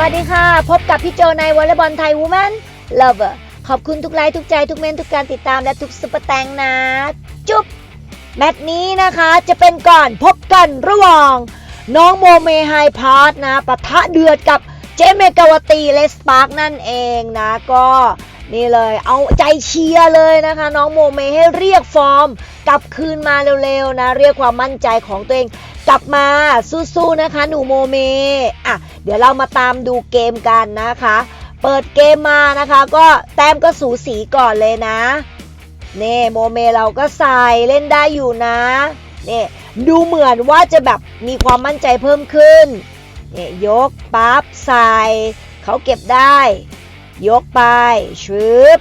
วัสดีค่ะ พบกับพี่โจในวอลเลย์บอลไทยวูแมนเลเวอร์ขอบคุณทุกไลค์ทุกใจทุกเมนทุกการติดตามและทุกซุปเปอร์แตงนะ จุ๊บแมตช์นี้นะคะจะเป็นก่อนพบกันระหว่าง น้องโมเมไฮพาร์ทนะปะทะเดือดกับเจเมกาวตีเลสปาร์กนั่นเองนะก็นี่เลยเอาใจเชียร์เลยนะคะ น้องโมเมให้เรียกฟอร์ม กลับคืนมาเร็วๆนะ เรียกความมั่นใจของตัวเอง กลับมาสู้ๆนะคะหนูโมเมอะเดี๋ยวเรามาตามดูเกมกันนะคะ เปิดเกมมานะคะก็แต้มก็สูสีก่อนเลยนะเน่โมเมเราก็ใส่เล่นได้อยู่นะเนี่ยดูเหมือนว่าจะแบบมีความมั่นใจเพิ่มขึ้นเนี่ยยกปั๊บใส่เขาเก็บได้ ยกไปชืบ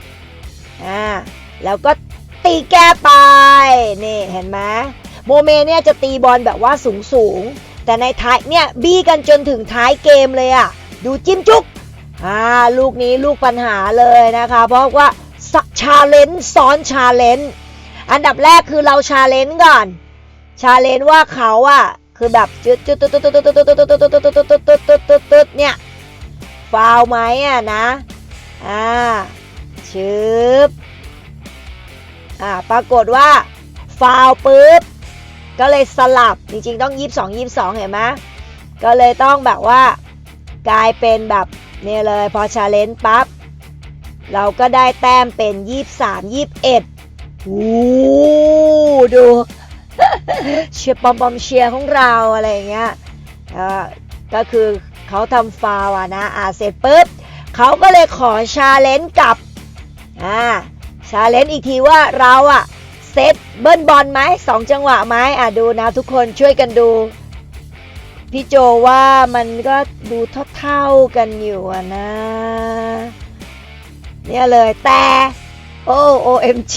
อ่าแล้วก็ตีแก้ไป โมเมเนี่ยจะตีบอลแบบว่าสูงสูงแต่ในท้ายเนี่ยบี้กันจนถึงท้ายเกมเลยอะ่ะ ดูจิ้มจุกอ่าลูกนี้ลูกปัญหาเลยนะคะ เพราะว่าชาเลนจ์ซ้อนชาเลนจ์อันดับแรกคือเราชาเลนจ์ก่อน ชาเลนจ์ว่าเขาอะคือแบบจุดจุดจุดจุดจุดจุดจุดจุดจุดจุดจุดจุดจุดจุดจุดจุดจุดเนี่ยฟาวไหมอะนะอ่าชืบอ่าปรากฏว่าฟาวปุ๊บ ก็เลยสลับจริงๆต้องยี่สิบสองยี่สิบสองเห็นไหมก็เลยต้องแบบว่ากลายเป็นแบบเนี่ยเลยพอชาเลนจ์ปั๊บ เราก็ได้แต้มเป็นยี่สิบสามยี่สิบเอ็ดโอ้ดูเชียร์ปอมปอมเชียร์ของเราอะไรอย่างเงี้ยเอ่อก็คือเขาทำฟาวอะนะอ่าเสร็จปุ๊บเขาก็เลยขอชาเลนจ์กับอ่าชาเลนจ์อีกทีว่าเราอะ เซตเบิ้ลบอลไหมสองจังหวะไหมอะดูนะทุกคนช่วยกันดู พี่โจว่ามันก็ดูเท่าๆกันอยู่นะ เนี่ยเลยแต่โอ้ OMG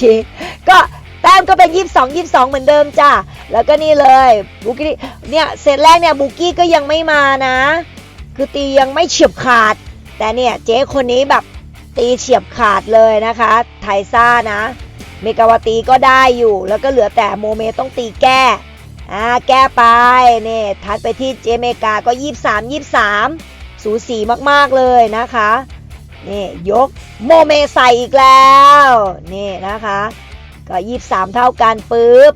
ก็แต้มก็เป็น22 22เหมือนเดิมจ้ะ แล้วก็นี่เลยบุกี้เนี่ยเซตแรกเนี่ยบุกี้ก็ยังไม่มานะ คือตียังไม่เฉียบขาด แต่เนี่ยเจ๊คนนี้แบบตีเฉียบขาดเลยนะคะ ไทซ่านะ เมกาวตีก็ได้อยู่ แล้วก็เหลือแต่โมเมต้องตีแก้อ่าแก้ไปเนี่ยทัดไปที่เจเมกาก็ 23 23 สูสีมากๆเลยนะคะนี่ยกโมเมใส่อีกแล้วนี่นะคะ ก็ 23 เท่ากันปุ๊บ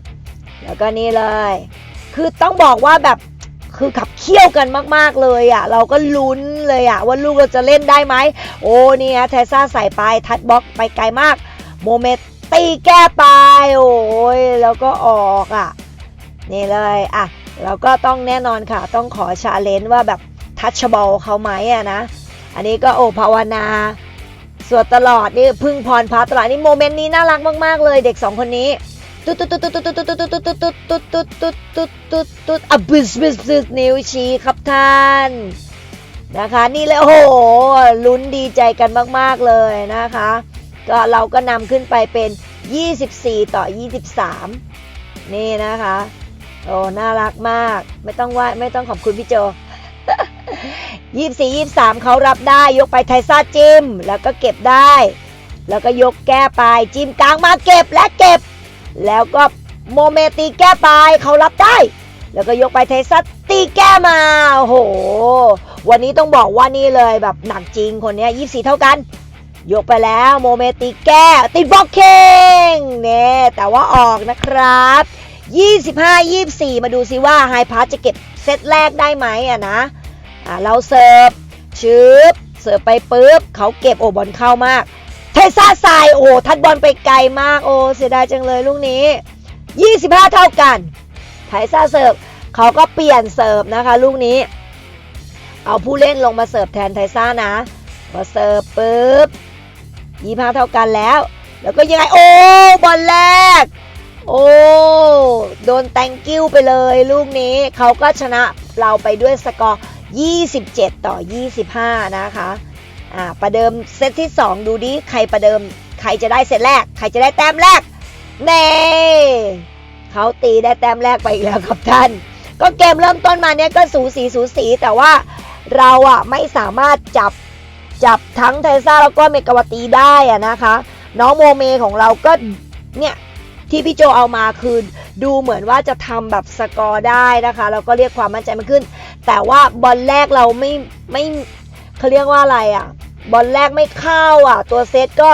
แล้วก็นี่เลย คือต้องบอกว่าแบบคือขับเคี่ยวกันมาก ๆ เลยอะ่ะ เราก็ลุ้นเลยอะ่ะ ว่าลูกเราจะเล่นได้ไหม โอ้เนี่ฮะเทซ่าใส่ไปทัดบล็อกไปไกลมาก โมเม ตีแก้ไปโอ้ยแล้วก็ออกอะ่ะ นี่เลยอะแล้วก็ต้องแน่นอนค่ะ ต้องขอชาเลนจ์ว่าแบบทัชบอลเขาไหมอะนะ อันนี้ก็โอภาวนาสวดตลอดนี่พึ่งพรพระตลอดนี่โมเมนต์นี้น่ารักมาก ๆ เลยเด็กสองคนนี้ตุ๊ดตุ๊ดตุ๊ดตุ๊ดตุ๊ดตุ๊ดตุ๊ดตุ๊ดตุ๊ดตุ๊ดตุ๊ดตุ๊ดตุ๊ดตุ๊ดอะบึสบึสบึสนิ้วชี้ครับท่านนะคะ นี่เลยโอ้โหลุ้นดีใจกันมาก ๆ เลยนะคะ ก็เราก็นำขึ้นไปเป็น 24 ต่อ 23 นี่นะคะ โอ้ น่ารักมาก ไม่ต้องว่าไม่ต้องขอบคุณพี่โจยี่สี่ยี่สามเขารับได้ยกไปไทซ่าจิ้ม แล้วก็เก็บได้ แล้วก็ยกแก้ไปจิ้มกลางมาเก็บและเก็บ แล้วก็โมเมตีแก้ไปเขารับได้ แล้วก็ยกไปไทซ่าตีแก้มาโอ้โห วันนี้ต้องบอกว่านี่เลยแบบหนักจริงคนนี้ยี่สี่เท่ากัน ยกไปแล้วโมเมตีแก้ติดบล็อกเคงเนี่ยแต่ว่าออกนะครับ 25 24 มาดูซิว่าไฮพาร์จะเก็บเซตแรกได้ไหมอะนะอ่าเราเสิร์ฟชืบเสิร์ฟไปปุ๊บเขาเก็บโอบอลเข้ามาก เทซ่าใส่โอ้ทัดบอลไปไกลมากโอ้เสียดายจังเลยลูกนี้ 25 เท่ากันไทซ่าเสิร์ฟเขาก็เปลี่ยนเสิร์ฟนะคะลูกนี้ เอาผู้เล่นลงมาเสิร์ฟแทนไทซ่านะมาเสิร์ฟปุ๊บ 25เท่ากันแล้ว แล้วก็ยังไง โอ้บอลแรก โอ้โดนแตงกิ้วไปเลยลูกนี้เขาก็ชนะเราไปด้วยสกอร์ 27 ต่อ 25 นะคะอ่าประเดิมเซตที่ 2 ดูดิใครประเดิมใครจะได้เซตแรก ใครจะได้แต้มแรกเน่เขาตีได้แต้มแรกไปอีกแล้วครับท่าน ก็เกมเริ่มต้นมาเนี้ยก็สูสีสูสีแต่ว่าเราอะไม่สามารถจับ จับทั้งไทซ่าแล้วก็เมกาวตีได้อะนะคะ น้องโมเมของเราก็เนี่ยที่พี่โจเอามาคือดูเหมือนว่าจะทำแบบสกอร์ได้นะคะแล้วก็เรียกความมั่นใจมันขึ้น แต่ว่าบอลแรกเราไม่ไม่เขาเรียกว่าอะไรอะบอลแรกไม่เข้าอะ ตัวเซตก็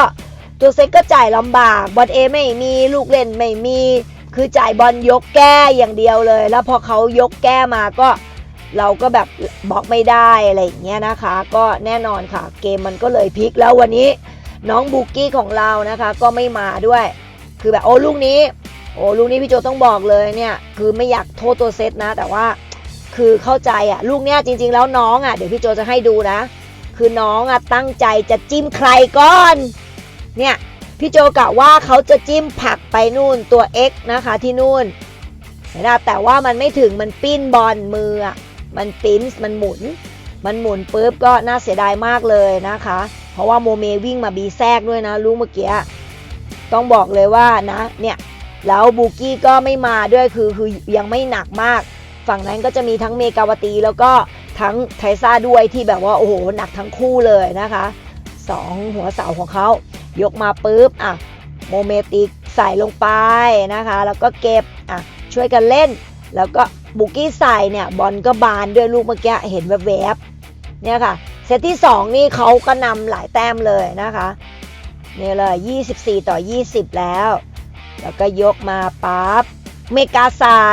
ตัวเซตก็จ่ายลำบากบอลเอไม่มีลูกเล่นไม่มี คือจ่ายบอลยกแก้อย่างเดียวเลย แล้วพอเขายกแก้มาก็ เราก็แบบบล็อกไม่ได้อะไรอย่างเงี้ยนะคะ ก็แน่นอนค่ะ เกมมันก็เลยพลิกแล้ววันนี้น้องบุกกี้ของเรานะคะ ก็ไม่มาด้วย คือแบบโอ้ลูกนี้ โอ้ลูกนี้พี่โจต้องบอกเลยเนี่ยคือไม่อยากโทษตัวเซตนะ แต่ว่าคือเข้าใจอะลูกเนี้ยจริง ๆ แล้วน้องอะเดี๋ยวพี่โจจะให้ดูนะ คือน้องอะตั้งใจจะจิ้มใครก่อน เนี่ยพี่โจกะว่าเขาจะจิ้มผักไปนู่นตัว X นะคะที่นู่นนไหมแต่ว่ามันไม่ถึงมันปิ้นบอลมืออะ มันปิ้นมันหมุน มันหมุนปุ๊บก็น่าเสียดายมากเลยนะคะ เพราะว่าโมเมวิ่งมาบีแทรกด้วยนะลูกเมื่อกี้ต้องบอกเลยว่านะเนี่ยแล้วบูกี้ก็ไม่มาด้วยคือคือยังไม่หนักมาก ฝั่งนั้นก็จะมีทั้งเมกาวตีแล้วก็ทั้งไทซ่าด้วยที่แบบว่าโอ้โหหนักทั้งคู่เลยนะคะสองหัวเสาของเขายกมาปุ๊บอะโมเมติกใส่ลงไปนะคะ แล้วก็เก็บอะช่วยกันเล่น แล้วก็ บุกี้ใส่เนี่ยบอลก็บานด้วยลูกเมื่อกี้เห็นแวบๆเนี่ยค่ะเซตที่ 2 นี่เขาก็นำหลายแต้มเลยนะคะนี่เลย 24 ต่อ 20 แล้ว แล้วก็ยกมาปั๊บเมกาใส่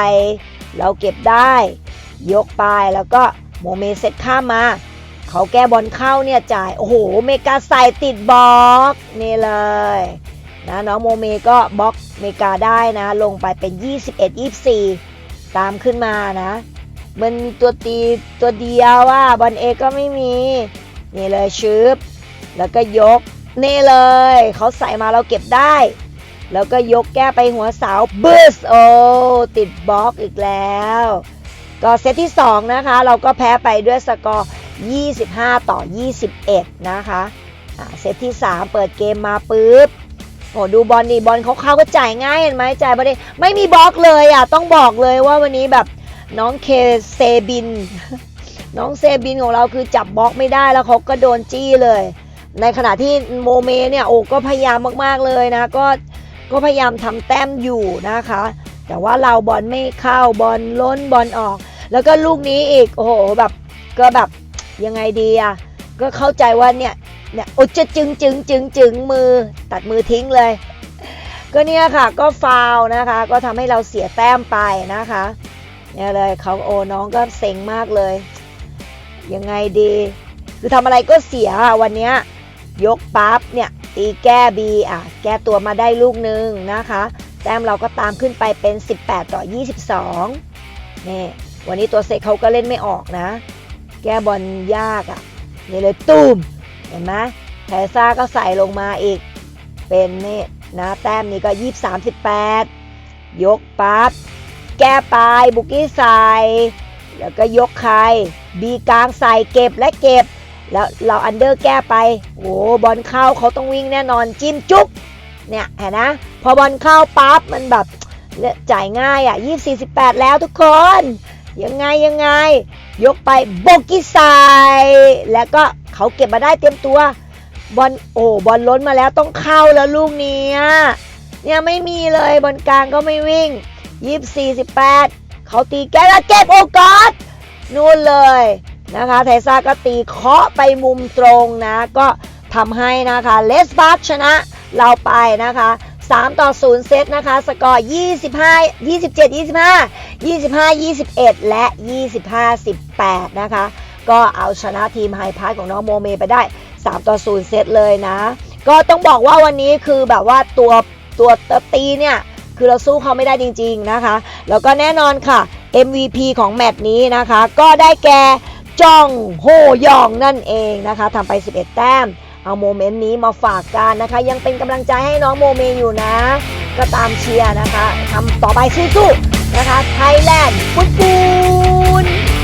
เราเก็บได้ ยกไปแล้วก็โมเมเซตข้ามมา เขาแก้บอลเข้าเนี่ยจ่าย โอ้โห เมกาใส่ติดบล็อกนี่เลยนะน้องโมเมก็บล็อกเมกาได้นะ ลงไปเป็น 21 24 ตามขึ้นมานะ มันมีตัวตีตัวเดียวว่าบอลเอก็ไม่มี นี่เลยชืบแล้วก็ยก นี่เลย เขาใส่มาเราเก็บได้ แล้วก็ยกแก้ไปหัวเสาบึสโอติดบล็อกอีกแล้ว ก็เซตที่ 2 นะคะ เราก็แพ้ไปด้วยสกอร์ 25 ต่อ 21 นะคะเซตที่ 3 เปิดเกมมาปุ๊บ โอ้ดูบอลนี่บอลเขาเข้าก็จ่ายง่ายเห็นไหมจ่ายบอลนี่ไม่มีบล็อกเลยอะต้องบอกเลยว่าวันนี้แบบน้องเคเซบิน น้องเซบินของเราคือจับบล็อกไม่ได้แล้วเขาก็โดนจี้เลย ในขณะที่โมเมเนี่ยโอ้ก็พยายามมากๆเลยนะก็ก็พยายามทำแต้มอยู่นะคะ แต่ว่าเราบอลไม่เข้าบอลล้นบอลออก แล้วก็ลูกนี้อีกโอ้โหแบบก็แบบยังไงดีอะก็เข้าใจว่าเนี่ย เนี่ยโอ้จะจึงจึงจึงจึงมือตัดมือทิ้งเลย ก็เนี่ยค่ะก็ฟาวนะคะ ก็ทำให้เราเสียแต้มไปนะคะเนี่ยเลยเขาโอ้น้องก็เซ็งมากเลย ยังไงดี คือทำอะไรก็เสียวันนี้ยกปั๊บเนี่ยตีแก้ B อะแก้ตัวมาได้ลูกหนึ่งนะคะ แต้มเราก็ตามขึ้นไปเป็น 18 ต่อ 22นี่วันนี้ตัวเซกเขาก็เล่นไม่ออกนะ แก้บอลยากอะนี่เลยตูม เห็นไหมแทซ่าก็ใส่ลงมาอีก เป็นนี่นะแต้มนี้ก็23 18ยกปั๊บ แก้ไปบุกี้ใส่ แล้วก็ยกใคร บีกลางใส่เก็บและเก็บ แล้วเราอันเดอร์แก้ไป โอ้บอลเข้าเขาต้องวิ่งแน่นอนจิ้มจุ๊บเนี่ยเห็นนะ พอบอลเข้าปั๊บมันแบบจ่ายง่ายอะยี่สี่สิบแปดแล้วทุกคน ยังไงยังไง ยกไปโบกิไซแล้วก็ เขาเก็บมาได้เต็มตัว บอลโอ้บอลล้นมาแล้วต้องเข้าแล้วลูกเนี้ยเนี่ยไม่มีเลยบอลกลางก็ไม่วิ่งยี่สี่สิบแปดเขาตีแก้แล้วเก็บโอกอดนู่นเลยนะคะ ไทซ่าก็ตีเคาะไปมุมตรงนะ ก็ทำให้นะคะเลสบาร์ชนะเราไปนะคะ3ต่อ0เซตนะคะ สกอร์ 25 27 25 25 21 และ 25 18 นะคะ ก็เอาชนะทีมไฮพาร์ของน้องโมเมไปได้ 3 ต่อ 0 เซตเลยนะ ก็ต้องบอกว่าวันนี้คือแบบว่าตัวตัวตีเนี่ยคือเราสู้เขาไม่ได้จริง ๆนะคะ แล้วก็แน่นอนค่ะ MVP ของแมตช์นี้นะคะ ก็ได้แก่จองโฮยองนั่นเองนะคะทำไป 11 แต้ม เอาโมเมนต์นี้มาฝากกันนะคะ ยังเป็นกำลังใจให้น้องโมเมอยู่นะ ก็ตามเชียร์นะคะทำต่อไปสู้ๆนะคะไทยแลนด์ฟุตบอล